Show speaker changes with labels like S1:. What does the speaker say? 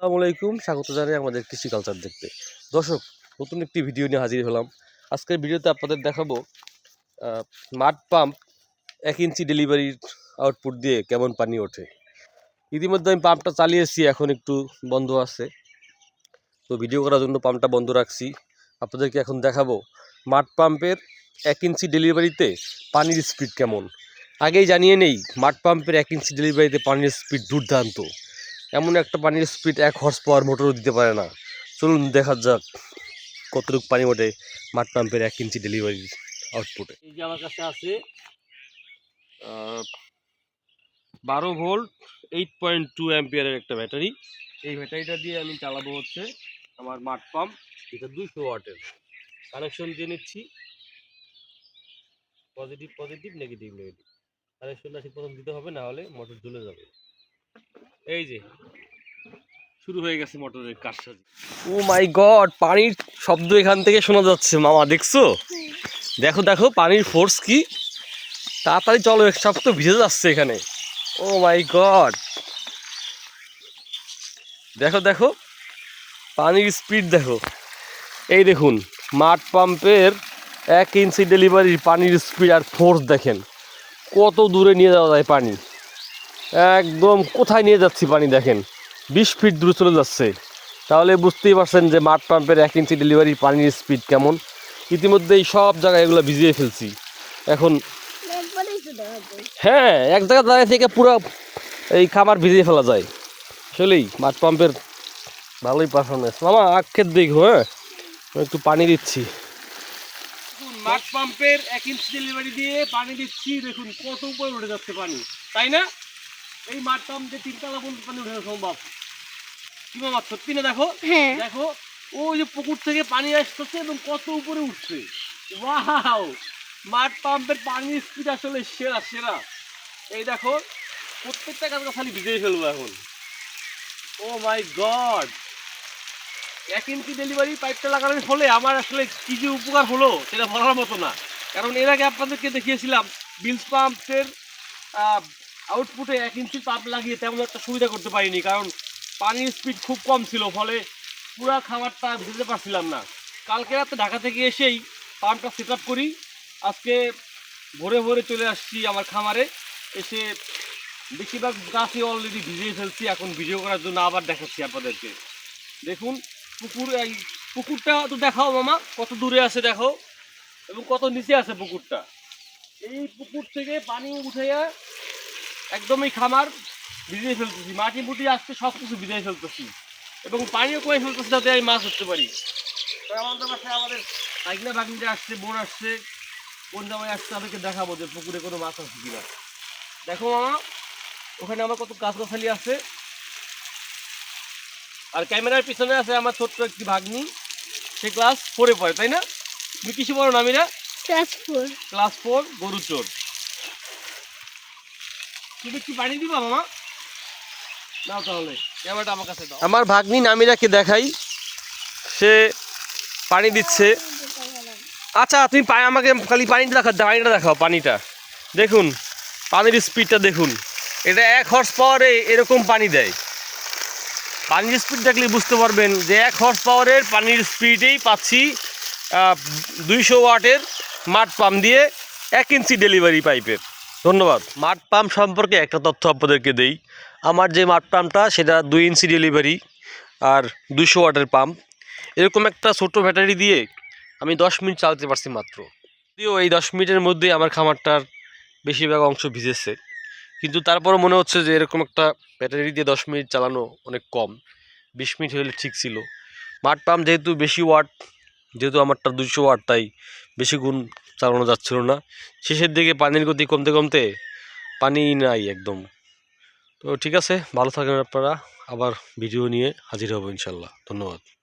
S1: আসসালামু আলাইকুম, স্বাগত জানাই আমাদের কৃষি কালচার দেখতে। দর্শক, নতুন একটি ভিডিও নিয়ে হাজির হলাম। আজকের ভিডিওতে আপনাদের দেখাবো মাঠ পাম্প এক ইঞ্চি ডেলিভারির আউটপুট দিয়ে কেমন পানি ওঠে। ইতিমধ্যে আমি পাম্পটা চালিয়েছি, এখন একটু বন্ধ আছে। তো ভিডিও করার জন্য পাম্পটা বন্ধ রাখছি। আপনাদেরকে এখন দেখাবো, মাঠ পাম্পের এক ইঞ্চি ডেলিভারিতে পানির স্পিড কেমন। আগেই জানিয়ে নেই, মাঠ পাম্পের এক ইঞ্চি ডেলিভারিতে পানির স্পিড দুর্দান্ত। এমন একটা পানির স্পিড এক হর্স পাওয়ার মোটরও দিতে পারে না। চলুন দেখা যাক কতটুকু পানি ওঠে মাঠ পাম্পের এক ইঞ্চি ডেলিভারি আউটপুটে এই যে আমার কাছে আছে বারো ভোল্ট এইট পয়েন্ট টু অ্যাম্পিয়ারের একটা ব্যাটারি। এই ব্যাটারিটা দিয়ে আমি চালাবো হচ্ছে আমার মাঠ পাম্প যেটা দুইশো ওয়াটের। কানেকশন দিয়ে নিচ্ছি। পজিটিভ পজিটিভ নেগেটিভ নেগেটিভ কানেকশনটা ঠিক প্রথম দিতে হবে, না হলে মোটর জ্বলে যাবে। এই যে, শুরু হয়ে গেছে মোটরের কাজসাজ ও মাই গড, পানির শব্দ এখান থেকে শোনা যাচ্ছে, মামা, দেখছ? দেখো দেখো, পানির ফোর্স কি? তাড়াতাড়ি চলো সব তো ভিজে যাচ্ছে এখানে। Oh my god. দেখো দেখো, পানির স্পিড দেখো। এই দেখুন, মাঠ পাম্পের এক ইঞ্চি ডেলিভারির পানির স্পিড আর ফোর্স দেখেন। কত দূরে নিয়ে যাওয়া যায় পানি? একদম কোথায় নিয়ে যাচ্ছি পানি দেখেন? বিশ ফিট দূরে চলে যাচ্ছে। তাহলে বুঝতেই পারছেন যে মাঠ পাম্পের এক ইঞ্চি ডেলিভারি পানির স্পিড কেমন। ইতিমধ্যেই সব জায়গায় এগুলো ভিজিয়ে ফেলছি। এখন হ্যাঁ এক জায়গা দাঁড়িয়ে থেকে পুরো এই খাবার ভিজিয়ে ফেলা যায়। আসলেই মাঠ পাম্পের ভালোই পারফরমেন্স মামা আক্ষের দেখো হ্যাঁ? একটু পানি দিচ্ছি। মাঠ পাম্পের এক ইঞ্চি ডেলিভারি দিয়ে পানি দিচ্ছি। দেখুন, কত উপরে উঠে যাচ্ছে পানি। তাই না? এই পাম্প যে তিনতলা পর্যন্ত পানি উঠে সম্ভব। কি মামা সত্যি না দেখো?
S2: হ্যাঁ।
S1: দেখো ওই যে পুকুর থেকে পানি আসতেছে এবং কত উপরে উঠছে। ওয়াও! মাঠ পাম্পের পানির স্পিড আসলে সেরা সেরা। এই দেখো প্রত্যেকটা গাছ খালি ভিজে ফেলব এখন। ও মাই গড এক ইঞ্চি ডেলিভারি পাইপটা লাগানোর ফলে আমার আসলে কি যে উপকার হলো সেটা বলার মতো না। কারণ এর আগে আপনাদেরকে দেখিয়েছিলাম বিলস পাম্পের আউটপুটে এক ইঞ্চি পাম্প লাগিয়ে তেমন একটা সুবিধা করতে পারিনি, কারণ পানির স্পিড খুব কম ছিল, ফলে পুরো খাবারটা ভেজে পারছিলাম না। কালকে রাতে ঢাকা থেকে এসেই পাম্পটা সেট করি। আজকে ভোরে ভোরে চলে আসছি আমার খামারে। এসে বেশিরভাগ গাছই অলরেডি ভিজিয়ে ফেলছি, এখন ভিডিও করার জন্য আবার দেখাচ্ছি আপনাদেরকে। দেখুন, পুকুর, এই পুকুরটা তো দেখাও মামা, কত দূরে আছে দেখো, এবং কত নিচে আছে পুকুরটা। এই পুকুর থেকে পানি উঠাইয়া একদমই খামার ভিজিয়ে ফেলতেছি। মাটি মুটি আসতে সব কিছু ভিজিয়ে ফেলতেছি। এবং পানিও কমে ফেলতেছি যাতে আমি মাছ ধরতে পারি। তো আমাদের বাসায় আমাদের বাগনিটা আসছে বোন আসছে বোন জামাই আসছে তাদেরকে দেখাবো যে পুকুরে কোনো মাছ আছে কিনা। দেখো মামা ওখানে আমার কত গাছগাছালি আছে। আর ক্যামেরার পিছনে আছে আমার ছোট্ট একটি ভাগ্নি। সে ক্লাস ফোরে পড়ে তাই না? তুমি কিছু বলো Namira?
S2: Class four.
S1: Class four গরু চোর। তুমি কি পানি দিবা মামা? নাও তাহলে ক্যামেরাটা আমার কাছে দাও। আমার ভাগ্নি নামিরাকে দেখাই। সে পানি দিচ্ছে। আচ্ছা তুমি আমাকে খালি পানিটা দেখাও পানিটা দেখাও পানিটা। দেখুন পানির স্পিডটা দেখুন। এটা এক হর্স পাওয়ারে এরকম পানি দেয়। পানির স্পিড দেখলে বুঝতে পারবেন যে এক হর্স পাওয়ারের পানির স্পিডেই পাচ্ছি দুইশো ওয়াটের মাঠ পাম্প দিয়ে এক ইঞ্চি ডেলিভারি পাইপের ধন্যবাদ। মাঠ পাম্প সম্পর্কে একটা তথ্য আপনাদেরকে দেই। আমার যে মাঠ পাম্পটা, সেটা দুই ইঞ্চি ডেলিভারি আর দুশো ওয়াটের পাম্প। এরকম একটা ছোট ব্যাটারি দিয়ে আমি দশ মিনিট চালাতে পারছি মাত্র। যদিও এই দশ মিনিটের মধ্যেই আমার খামারটার বেশিরভাগ অংশ ভিজেছে। কিন্তু তারপরও মনে হচ্ছে যে এরকম একটা ব্যাটারি দিয়ে দশ মিনিট চালানো অনেক কম। বিশ মিনিট হলে ঠিক ছিল। মাঠ পাম্প যেহেতু বেশি ওয়াট, যেহেতু আমারটা দুশো ওয়াট, তাই বেশি গুণ চালানো যাচ্ছিল না। শেষের দিকে পানির গতি কমতে কমতে পানি নাই একদম। তো ঠিক আছে, ভালো থাকেন আপনারা। আবার ভিডিও নিয়ে হাজির হব ইনশাল্লাহ। ধন্যবাদ।